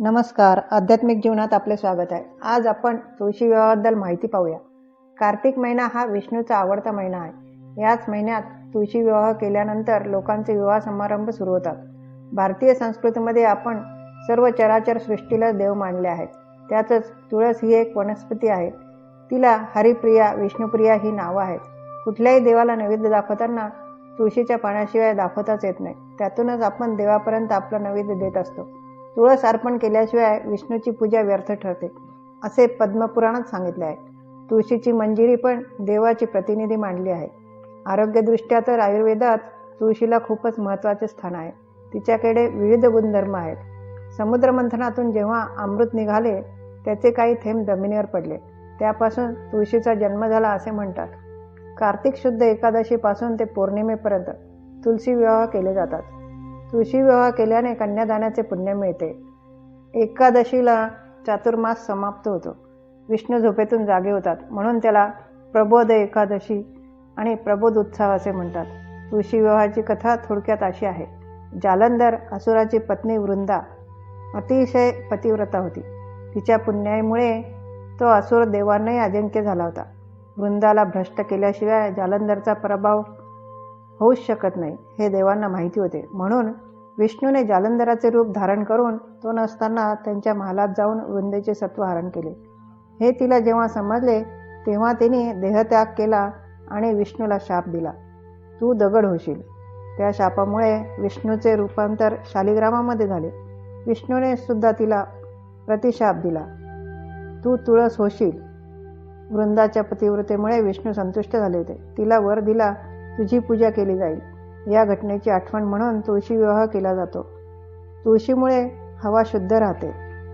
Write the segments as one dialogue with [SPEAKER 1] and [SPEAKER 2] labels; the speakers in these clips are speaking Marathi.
[SPEAKER 1] नमस्कार. आध्यात्मिक जीवनात आपले स्वागत आहे. आज आपण तुळशी विवाहाबद्दल माहिती पाहूया. कार्तिक महिना हा विष्णूचा आवडता महिना आहे. याच महिन्यात तुळशी विवाह केल्यानंतर लोकांचे विवाह समारंभ सुरू होतात. भारतीय संस्कृतीमध्ये आपण सर्व चराचर सृष्टीला देव मानले आहेत. त्यातच तुळस ही एक वनस्पती आहे. तिला हरिप्रिया विष्णुप्रिया ही नावं आहेत. कुठल्याही देवाला नैवेद्य दाखवताना तुळशीच्या पाण्याशिवाय दाखवताच येत नाही. त्यातूनच आपण देवापर्यंत आपलं नैवेद्य देत असतो. तुळस अर्पण केल्याशिवाय विष्णूची पूजा व्यर्थ ठरते असे पद्मपुराणात सांगितले आहे. तुळशीची मंजिरी पण देवाची प्रतिनिधी मांडली आहे. आरोग्यदृष्ट्या तर आयुर्वेदात तुळशीला खूपच महत्त्वाचे स्थान आहे. तिच्याकडे विविध गुणधर्म आहेत. समुद्रमंथनातून जेव्हा अमृत निघाले त्याचे काही थेंब जमिनीवर पडले. त्यापासून तुळशीचा जन्म झाला असे म्हणतात. कार्तिक शुद्ध एकादशीपासून ते पौर्णिमेपर्यंत तुलसी विवाह केले जातात. तुळशी विवाह केल्याने कन्यादानाचे पुण्य मिळते. एकादशीला चातुर्मास समाप्त होतो. विष्णू झोपेतून जागे होतात. म्हणून त्याला प्रबोध एकादशी आणि प्रबोध उत्सव असे म्हणतात. तुळशी विवाहाची कथा थोडक्यात अशी आहे. जालंधर असुराची पत्नी वृंदा अतिशय पतिव्रता होती. तिच्या पुण्यामुळे तो असुर देवांनाही अजिंक्य झाला होता. वृंदाला भ्रष्ट केल्याशिवाय जालंधरचा प्रभाव होऊच शकत नाही हे देवांना माहिती होते. म्हणून विष्णूने जालंधराचे रूप धारण करून तो नसताना त्यांच्या महालात जाऊन वृंदेचे सत्व हरण केले. हे तिला जेव्हा समजले तेव्हा तिने देहत्याग केला आणि विष्णूला शाप दिला. तू दगड होशील. त्या शापामुळे विष्णूचे रूपांतर शालिग्रामामध्ये झाले. विष्णूने सुद्धा तिला प्रतिशाप दिला. तू तुळस होशील. वृंदाच्या पतिव्रतेमुळे विष्णू संतुष्ट झाले होते. तिला वर दिला तुझी पूजा केली जाईल. या घटनेची आठवण म्हणून तुळशी विवाह केला जातो. तुळशीमुळे हवा शुद्ध राहते.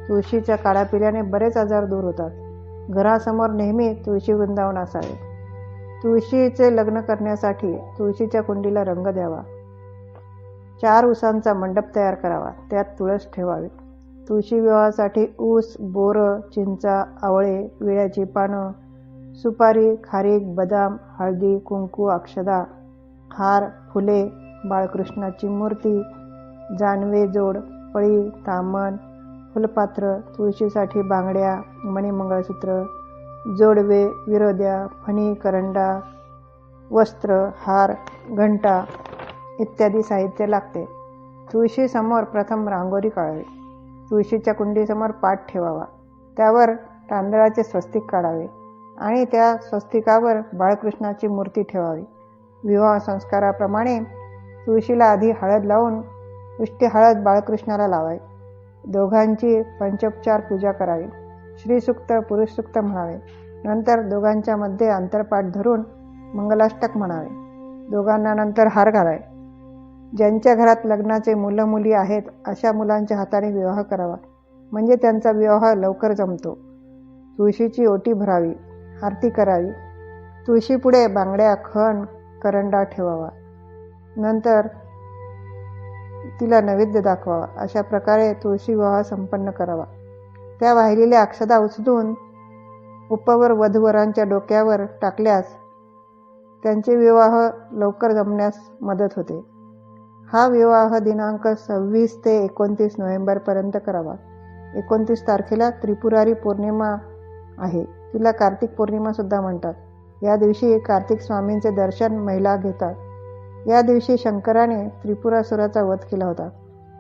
[SPEAKER 1] तुळशीच्या काळा पिल्याने बरेच आजार दूर होतात. घरासमोर नेहमी तुळशी वृंदावन असावे. तुळशीचे लग्न करण्यासाठी तुळशीच्या कुंडीला रंग द्यावा. चार उसांचा मंडप तयार करावा. त्यात तुळस ठेवावी. तुळशी विवाहासाठी ऊस बोरं चिंचा आवळे विळ्याची पानं सुपारी खारीक बदाम हळदी कुंकू अक्षदा हार फुले बाळकृष्णाची मूर्ती जानवे जोड पळी तामण फुलपात्र तुळशीसाठी बांगड्या मणिमंगळसूत्र जोडवे विरोद्या फणी करंडा वस्त्र हार घंटा इत्यादी साहित्य लागते. तुळशीसमोर प्रथम रांगोळी काढावी. तुळशीच्या कुंडीसमोर पाठ ठेवावा. त्यावर तांदळाचे स्वस्तिक काढावे. आणि त्या स्वस्तिकावर बाळकृष्णाची मूर्ती ठेवावी. विवाह संस्काराप्रमाणे तुळशीला आधी हळद लावून उष्टी हळद बाळकृष्णाला लावावी. दोघांची पंचोपचार पूजा करावी. श्रीसुक्त पुरुषसुक्त म्हणावे. नंतर दोघांच्या मध्ये अंतरपाठ धरून मंगलाष्टक म्हणावे. दोघांना नंतर हार घालावे. ज्यांच्या घरात लग्नाचे मुलं मुली आहेत अशा मुलांच्या हाताने विवाह करावा. म्हणजे त्यांचा विवाह लवकर जमतो. तुळशीची ओटी भरावी. आरती करावी. तुळशीपुढे बांगड्या खण करंडा ठेवावा. नंतर तिला नैवेद्य दाखवावा. अशा प्रकारे तुळशी विवाह संपन्न करावा. त्या वाहिलेल्या अक्षदा उचलून उपवर वधूवरांच्या डोक्यावर टाकल्यास त्यांचे विवाह लवकर जमण्यास मदत होते. हा विवाह दिनांक सव्वीस ते एकोणतीस नोव्हेंबरपर्यंत करावा. एकोणतीस तारखेला त्रिपुरारी पौर्णिमा आहे. तिला कार्तिक पौर्णिमासुद्धा म्हणतात. या दिवशी कार्तिक स्वामींचे दर्शन महिला घेतात. या दिवशी शंकराने त्रिपुरासुराचा वध केला होता.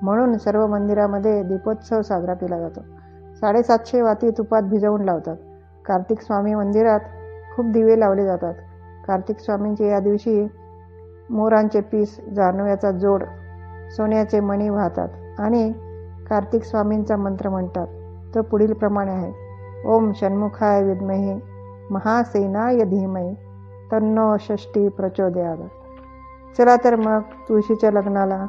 [SPEAKER 1] म्हणून सर्व मंदिरामध्ये दीपोत्सव साजरा केला जातो. साडेसातशे वाती तुपात भिजवून लावतात. कार्तिक स्वामी मंदिरात खूप दिवे लावले जातात. कार्तिक स्वामींचे या दिवशी मोरांचे पीस जानव्याचा जोड सोन्याचे मणी वाहतात आणि कार्तिक स्वामींचा मंत्र म्हणतात. तो पुढील प्रमाणे आहे. ओम षण्मुखाय विद्महे महासेनाय धीमहे तन्नो षष्टी प्रचोदयावर चला तर मग तुळशीच्या लग्नाला